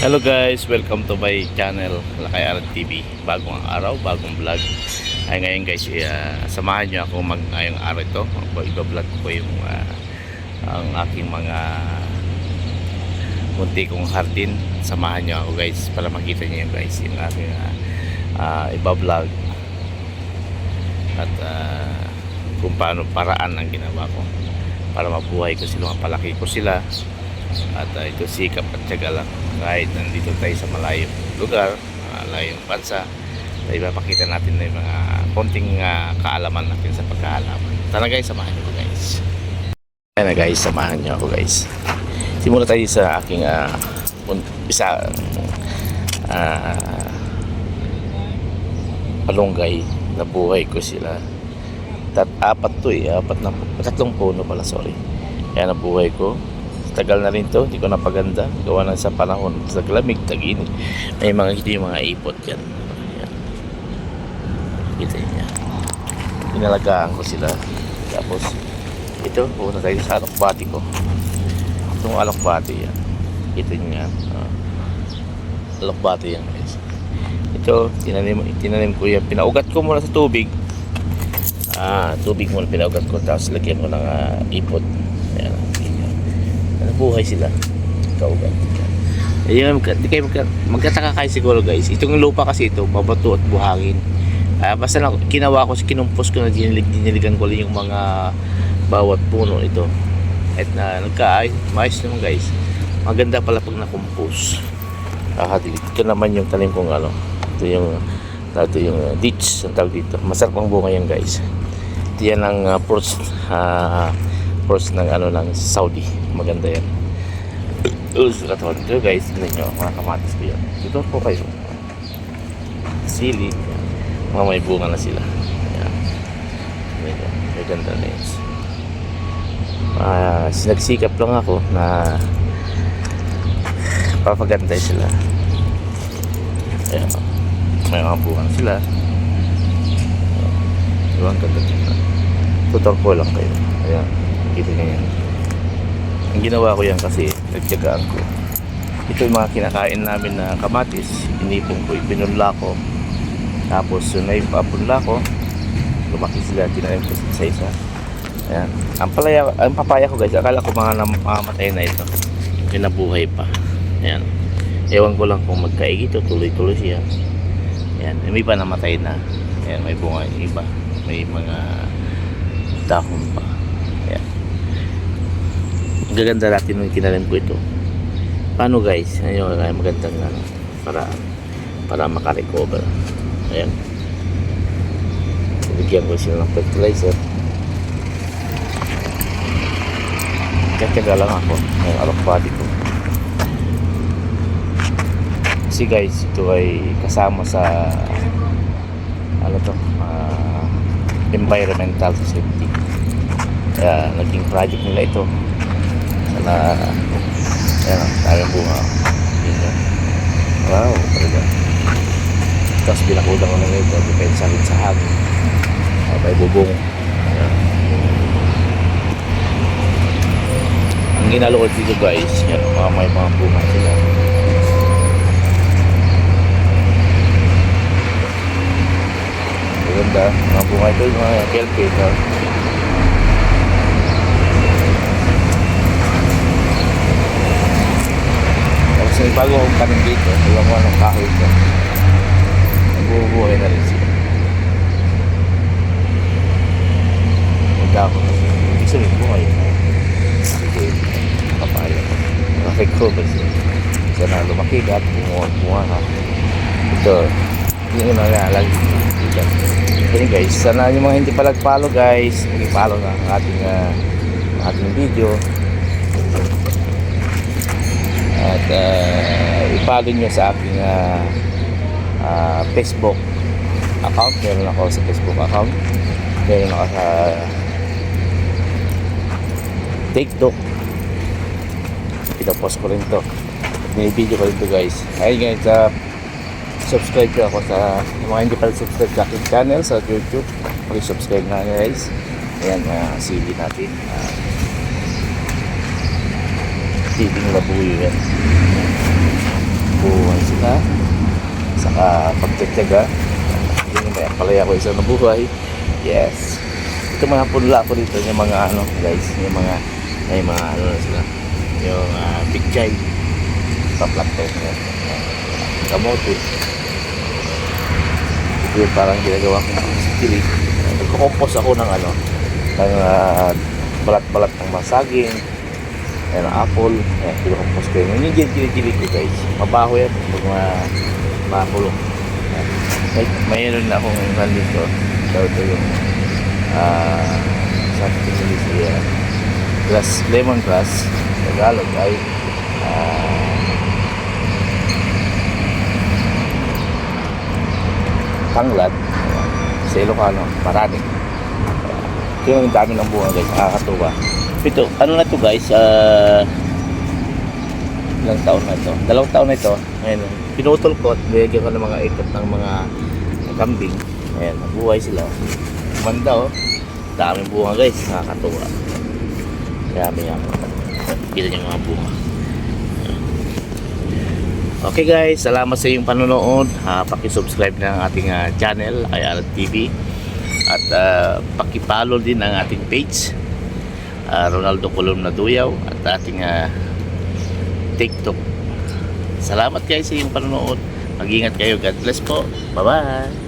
Hello guys, welcome to my channel Lakay Arad TV. Bagong araw, bagong vlog. Ay ngayon guys, uh, samahan niyo ako mag ngayong araw ito. Iba-vlog ko yung ah, ang aking mga munti kong hardin. Samahan niyo ako guys para makita niyo yung guys yung aking ah, ah, iba-vlog. At ah, kung paano paraan ang ginawa ko para mabuhay ko sila, mapalaki ko sila at uh, ito sikap at tiyaga lang. Kahit nandito tayo sa malayong lugar malayong bansa ay mapakita natin na yung mga konting uh, kaalaman natin sa pagkahalaman tara guys samahan niyo ko guys. Ayan na guys samahan niyo ako guys. Simula tayo sa aking uh, isa uh, palunggay na buhay ko sila. Tat apat to eh apat na tatlong puno pala sorry. Kaya nabuhay ko tagal na rin to hindi ko napaganda. Gawa na sa panahon sa lamig tagin may mga yung mga ipot yan. Yan kita niya inalagaan ko sila. Tapos ito pupunta tayo sa alokbati ko. Itong alokbati yan. Kita niya uh, alokbati yan guys. Ito tinanim, tinanim ko yan. Pinaugat ko muna sa tubig. Ah, tubig muna pinaugat ko. Tapos lagyan ko ng ah, ipot. Ayan buhay sila kaugat Ayun, di kayo magka, magkataka kayo siguro guys. Itong lupa kasi ito, mabato at buhangin. Ah, basta lang, kinawa ko, kinumpos ko na dinilig, diniligan ko lang yung mga bawat puno ito. At na nagkaayos, maayos naman guys. Maganda pala pag nakumpos. Ah, ito naman yung tanim kong ano. Ito yung ito yung uh, ditch ang tawag dito. Masarap ang bunga yan guys. Ito yan ang uh, fruits uh, fruits ng ano ng Saudi. Maganda yan. Uso ka to. Ito guys, tignan nyo. Mga kamatis ko yan. Ito po kayo. Sili. Mga may bunga na sila. Yan. Tignan nyo. May ganda na yun. Ah, sinagsikap lang ako na papagantay sila. Ayan. May mga bunga na sila. Diba ang ganda dito. Tutor ko lang kayo. Ayan. Kita nyo yan. Ang ginawa ko yan kasi nagtyagaan ko. Ito yung mga kinakain namin na kamatis. Inipon ko, ipinunla ko. Tapos yun ay papunla ko. Lumaki sila, tinanim ko sa isa. Ayan. Ang, palaya, ang papaya ko guys, akala ko mga nam- mamamatay na ito. Yung nabuhay pa. Ayan. Ewan ko lang kung magkaigi ito, tuloy-tuloy siya. Ayan. Yung iba namatay na. Ayan, may bunga iba. May mga dahon gaganda natin nung kinalim ko ito. Paano guys? Ayun, ay magandang ano, para para makarecover. Ayan. Bigyan ko sila ng fertilizer. Kaya lang ako ng alok body ko. Kasi guys, ito ay kasama sa ano to, ah, environmental safety. Kaya naging project nila ito. Sana, ayan, tayong bunga. Yun yun. Wow, talaga. Tapos binakulang ko lang ito, depende sa akin sa hangin. May bubong. Ayan. Ang ginalood dito guys, yan, mga may mga bunga sila. Maganda, mga bunga ito, yung mga kelpita. Tapos may bago akong kanin dito, alam mo anong kahoy ko. Nabubuhay na rin sila. Magdako na sila. Ibig sabihin buhay. Sige, papaya. Nakarecover siya. Sana lumaki ka at bumuha, ka. Ito, yun na nga lagi. Okay guys, sana yung mga hindi pa nag-follow guys, mag-follow na ang ating, ah, ating video. At uh, i-follow nyo sa aking ah, ah, Facebook account. Meron ako sa Facebook account. Meron ako sa TikTok. Pinapost ko rin to. Binibideo ko rin to guys. Ayun guys, uh, subscribe ko ako sa mga hindi pa subscribe sa aking channel sa YouTube. Mag-subscribe na guys. Ayan, mga CV natin. Uh, Titing labuyo yan. uh, pagtsatsaga. Yun yung may palaya ko isang nabuhay. Yes. Ito mga punla ko dito, yung mga ano guys, yung mga, may mga ano na sila, yung uh, bigchay. Paplak ko. Kamote. Ito yung parang ginagawa kong sikili. Nagkukompos ako ng ano, ng ah, balat-balat ng masaging, Ayan ang apple. Ayan, kinukumpos ko yun. Yun yung gin- ko guys. Mabaho yan. Pag ma makulong. May, mayroon na akong nandito. So ito yung ah sa pinili siya. Grass, lemon grass. Tagalog ay ah tanglad. Sa Ilocano, marami. Ito yung dami ng bunga guys. Nakakatuwa. Ito, ano na to guys? Ah, ilang taon na ito? Dalawang taon na ito. Ayan, pinutol ko at bigyan ko ng mga ikot ng mga kambing. Ayan, nabuhay sila. Manda oh. Daming bunga guys. Nakakatuwa. Dami yan. Kita niyo mga bunga. Okay guys, salamat sa iyong panonood. Uh, paki-subscribe na ang ating ah, channel, IR TV. At uh, paki-follow din ang ating page, ah, Ronaldo Colom na Duyaw at ating ah, TikTok. Salamat guys sa iyong panonood. Mag-ingat kayo. God bless po. Bye-bye.